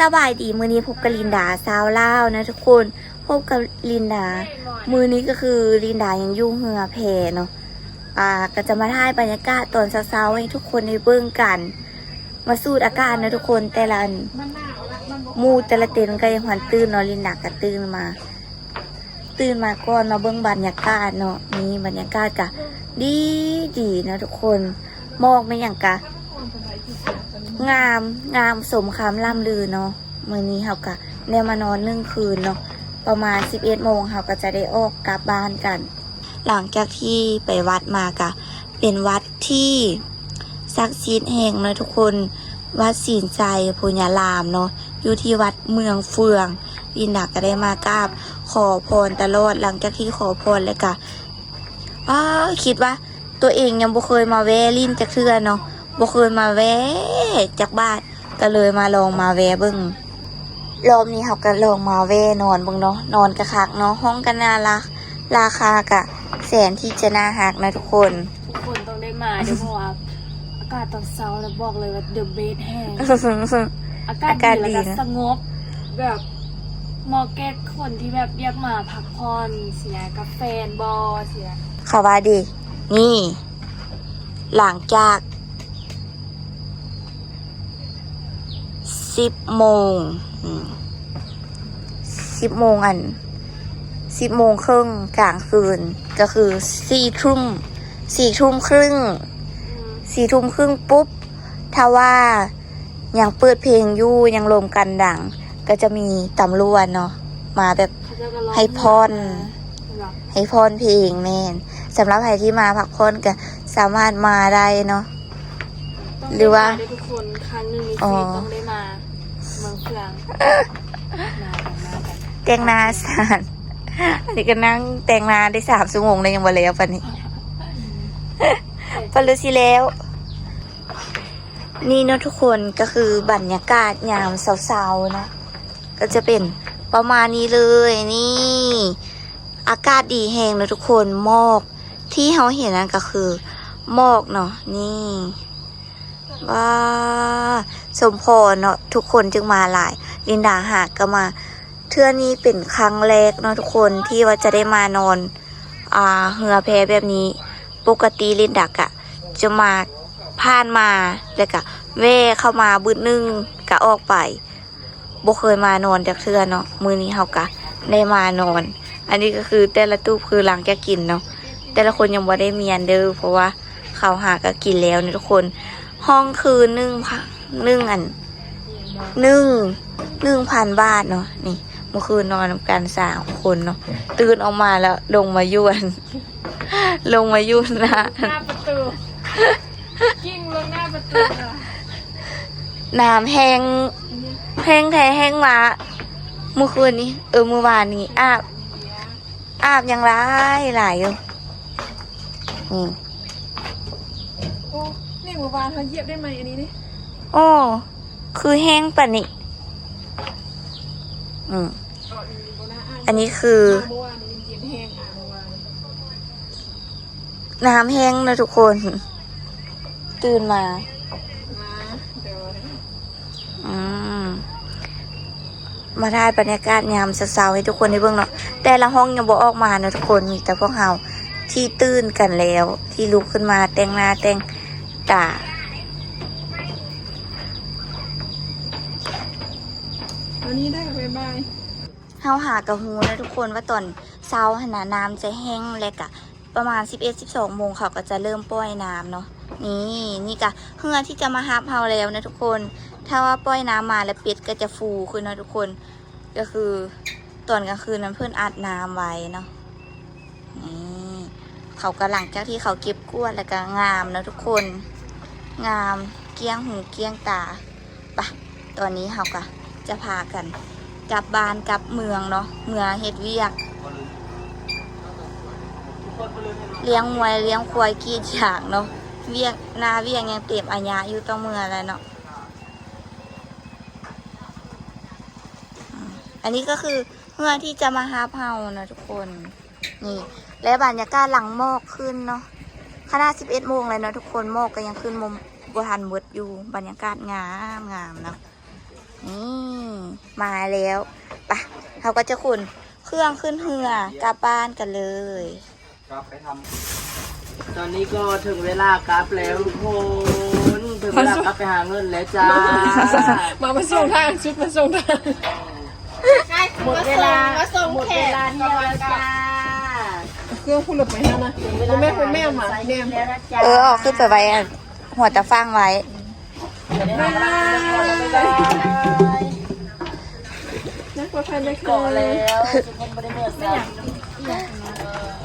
สบายดีมือนี้พบกับลินดาสาวเล่านะทุกคนพบกับลินดา มือนี้ก็คือลินดายังยุ่งเหือเพเนาะอ่าก็จะมาถ่ายบรรยากาศตอนเช้าๆให้ทุกคนได้เบิ่งกัน มาสูดอากาศนะทุกคนแต่ละอันมูแต่ละเต็นก็ยังหันตื่นเนาะลินดาก็ตื่นมา ตื่นมาก่อนมาเบิ่งบรรยากาศเนาะนี่บรรยากาศกะดีดีนะทุกคนมอกไม่อย่างกะ งามงามสมคำล่ำลือเนาะมื่อนี้เฮากะได้มานอนหนึ่งคืนเนาะประมาณ 11โมงเฮาก็จะได้ออกกลับบ้านกัน หลังจากที่ไปวัดมากะ เป็นวัดที่ศักดิ์สิทธิ์แห่งเนาะทุกคนวัดศีลใจพุญญารามเนาะอยู่ที่วัดเมืองเฟืองลินดาก็ได้มากราบ ขอพรตลอดหลังจากที่ขอพรแล้วกะอ้าคิดว่าตัวเองยังบ่เคยมาแวะลินจักเทื่อเนาะ บ่เคยมาแวะจากบ้านก็เลยมาลองมาแวะเบิ่งรอบนี้เขาก็ลองมาแวะนอนเบิ่งเนาะนอนกะคักเนาะห้องก็น่ารัก ราคากะแสนที่จะน่าฮักนะทุกคน ทุกคนต้องได้มาเดี๋ยวเพราะว่าอากาศตอนเช้าแล้วบอกเลยว่าเดอะเบสแห้งอากาศอากาศดีดีแล้วก็นะ สงบแบบเหมอแก้คนที่แบบอยากมาพักผ่อนเสียกับแฟนบอเสียเขาว่าดี นี่ หลังจาก สิบโมงสิบโมงอันสิบโมงครึ่งกลางคืน ก็คือสี่ทุ่มสี่ทุ่มครึ่งสี่ทุ่มครึ่งปุ๊บ ถ้าว่ายังเปิดเพลงอยู่ยังลมกันดัง ก็จะมีตำรวจเนาะมาแบบเขาจะก็ร้องให้พรแบบให้พรเพลงแม่นสำหรับใครที่มาพักผ่อนก็สามารถมาได้เนาะต้องหรือว่าได้มทุกคนครั้งหนึ่งในอ๋ชีอวิตต้องได้มา เมืองเฟืองมากันมากันแต่งหนาสานอันนี้ก็นั่งแต่งหนาได้สามชั่วโมงเลยยังบ่แล้วปะนี้ปลุสิแล้ว นี่เนาะทุกคนก็คือบรรยากาศยามเสาๆนะ ก็จะเป็นประมาณนี้เลยนี่ อากาศดีแหงเนาะทุกคนหมอกที่เราเห็นนั่นก็คือหมอกเนาะนี่ ว้าสมพรเนาะทุกคนจึงมาหลาย ลินดาหากก็มา เทื่อนี้เป็นครั้งแรกเนาะทุกคนที่ว่าจะได้มานอน อ่าเหือแพแบบนี้ ปกติลินดักอะจะมาผ่านมาแล้วก็แว่เข้ามาบืดนึงก็ออกไปบ่เคยมานอนจากเทื่อเนาะมือนี้เฮากะได้มานอน อันนี้ก็คือแต่ละตู้คือหลังจากกินเนาะแต่ละคนยังบ่ได้เมียนเด้อเพราะว่าเขาหาก็กินแล้วเนี่ยทุกคน ห้องคือหนึ่งพันหนึ่งอันหนึ่งหนึ่งพันบาทเนาะนี่เมื่อคืนนอนนำกันสามคนเนาะตื่นออกมาแล้วลงมายวนลงมายุ่นนะหน้าประตูกิ้งลงหน้าประตูเลยน้ำแห้งแห้งแท้แห้งมาเมื่อคืนนี้ เออเมื่อวานนี้อาบ อาบยังไรหลายอยู่นี่ โอ้นี่หมู่บ้านเขาเยียบได้ไหมอันนี้นี่โอ้คือแห้งปะนี่อืมอันนี้คือน้ำแห้งนะทุกคน ตื่นมานะเดี๋ยวอืมมาได้บรรยากาศยามเช้าๆให้ทุกคนได้เบิ่งเนาะแต่ละห้องยังบ่ออกมานะทุกคนมีแต่พวกเราที่ตื่นกันแล้ว ที่ลุกขึ้นมาแต่งหน้าแต่ง ตาวันนี้ได้บ๊ายบายเฮาหากระหูนะทุกคนว่าตอนเช้าหนาน้ำจะแห้งแล้วกะ ประมาณ 11-12โมงเขาก็จะเริ่มปล่อยน้ำเนาะนี่นี่กะเฮือที่จะมาฮับเฮาแล้วนะทุกคน ถ้าว่าปล่อยน้ำมาแล้วเป็ดก็จะฟูขึ้นนะทุกคน ก็คือตอนกลางคืนนั้นเพื่อนอัดน้ำไว้เนาะนี่เขากำลังจากที่เขาเก็บกล้วยแล้วก็งามนะทุกคน งามเกี้ยงหูเกี้ยงตาไปะตอนนี้เขาก็จะพากัน กลับบ้านกลับเมืองเนาะเมืองเฮ็ดเวียก เลี้ยงมวยเลี้ยงควายกีดยางเนาะเวียกนาเวียกยังเต็มอาญาอยู่ต้องเมืองแล้วเนาะอันนี้ก็คือเมื่อที่จะมาหาเฮานะทุกคน นี่ และบรรยากาศหลังหมอกขึ้นเนาะ ขนาด11โมงเลยเนาะทุกคนหมอกก็ยังขึ้นมุมบัทันเวิดอยู่บรรยากาศงามงามเนาะนี่มาแล้วไปะเขาก็จะขุนเครื่องขึ้นเหือกลับบ้านกันเลยครับไปทำตอนนี้ก็ถึงเวลากลับแล้วทุกคนถึงเวลากลับไปหาเงินแล้วจ้ามามาส่งทางชุดมาส่งทางหมดเวลาหมดเวลาเที่ยวแล้วจ้า เครื่องพูดหลบไปฮะนะคุณแม่คุณแม่มาแม่แล้วนะจ๊ะเออเอาขึ้นไปไว้อะหัวตะฟังไว้ บ๊ายบายนักประพันธ์ได้ก่อค่ะแล้วทุกคนไม่ได้เมื่อสัก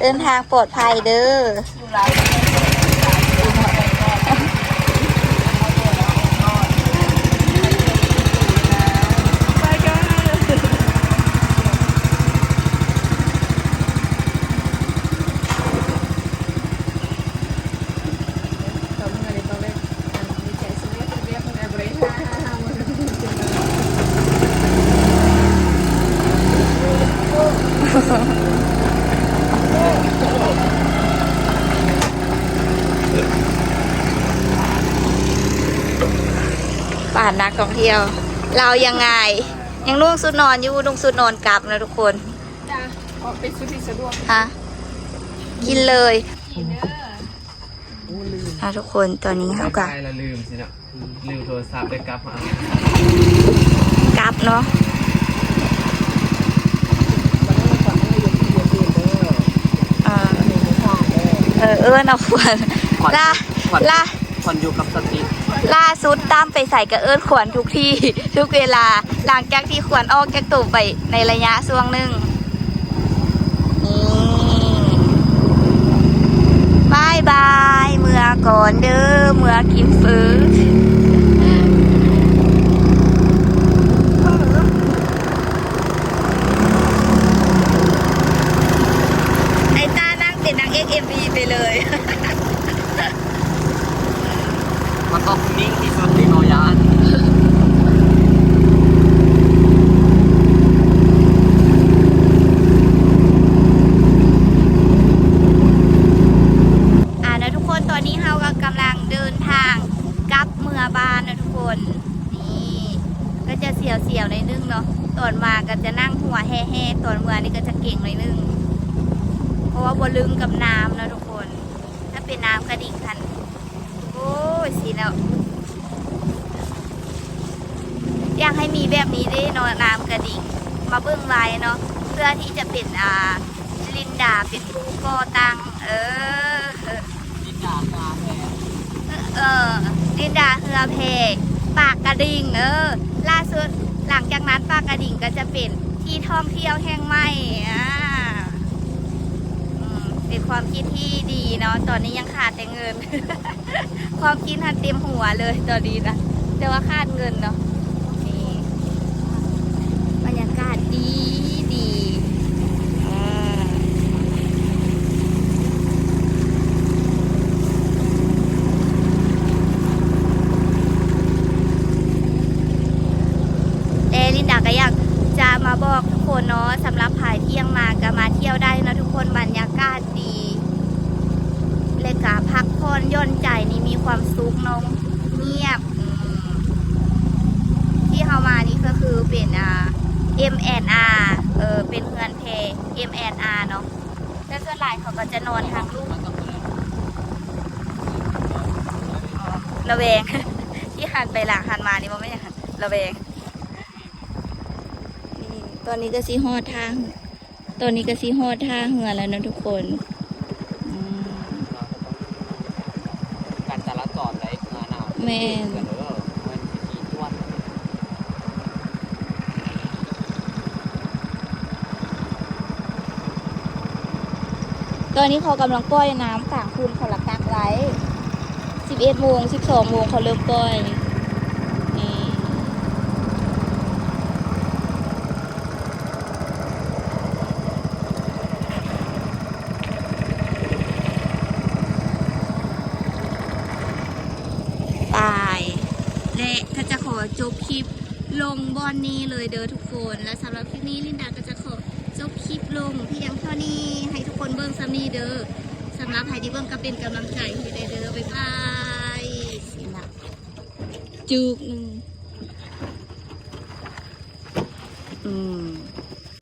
เดินทางปลอดภัยเด้อ อยู่หลาย ไปกันทำงานในตอนแรกมีใจสมัยเรียกคนแอบริหาร ป่านนักท่องเที่ยว เรายังไง ยังนุ่งสุดนอนอยู่นุ่งสุดนอนกลับนะทุกคนจ้าขอเป็นชุดที่สะดวกฮะกินเลยอะทุกคนตอนนี้เขาก็ไปแล้วลืมสินะลืมโทรศัพท์ได้กลับมาเอากลับเนาะอ่าเออเออนะควรล่าล่าผ่อนอยู่กับสติ ล่าสุดตามไปใส่กระเอิญขวนทุกที่ ทุกเวลาหลังจากที่ขวนออกจากตูไปในระยะช่วงหนึ่งนี่บายบาย เมื่อก่อนเด้อเมื่อกินฟื้นไอ้ต้านั่งเป็นนางเอกเอ็มบีไปเลย มันต้องนิ่งที่สุดในโนยาน อ่านะทุกคนตอนนี้เราก็กำลังเดินทางกลับเมืองบ้านนะทุกคนนี่ก็จะเสียวเสียวๆในอยนึงเนาะตอนมาก็จะนั่งหัวแห่ๆตอนเมื่อนี่ก็จะเก่งในอยนึง เพราะว่า บลึงกับน้ำนะทุกคน ถ้าเป็นน้ำกระดิ่งคัน โอ้ยสีแล้วอยากให้มีแบบนี้ได้นอะน้ำกระดิ่ง มาเบิ้องไว้เนาะเพื่อที่จะเป็นอ่าลินดาเป็นผู้ก่อตั้งเออนินดาตาแพเออลินดาเฮือเพปากกระดิ่งเออล่าสุดหลังจากนั้นปากกระดิ่งก็จะเป็นที่ท่องเที่ยวแห่งใหม่อ่าอืม เป็นความคิดที่ดีเนาะตอนนี้ยังขาดแต่เงิน ความคิดทันเต็มหัวเลยตอนนี้นะแต่ว่าขาดเงินเนาะนี่บรรยากาศดีดีอ่า เอลินดาก็อยากจะมาบอกทุก คนเนาะสำหรับผายเที่ยงมาก็มาเที่ยวได้นะทุกคนบรรยากาศดีเลยกะพักผ่อนย่อนใจนี่มีความสุขนองเงียบ ที่เขามานี่ก็คือเป็นอ่า MNR เออเป็นเงินเพย์ MNR เนาะแล้วส่วนหลายเขาก็จะนอนทางลูกระแวง ที่หันไปหลังหันมานี่มันไม่หันระแวง ตอนนี้ก็ซีฮอดทาง ตอนนี้ก็ซีฮอดท่าเหือแล้วนะทุกคนอืมการจราจรได้งานเอาแม่นเออมันขี่ทวดตอนนี้เขากำลังปล่อยน้ำกลางคืนเขาละกักไว้11โมง12โมงเขาเริ่มปล่อยนี่ตาย และถ้าจะขอจบคลิป ลงบอนนี้เลยเด้อทุกคน และสำหรับคลิปนี้ลินดาก็จะขอจบคลิปลงเพียงเท่านี้ให้ทุกคนเบิ้งซัมนี้เด้อสำหรับใครที่เบิ้งก็เป็นกำลังใจให้ได้เด้อบ๊ายบายสิละจุกหนึ่งอืม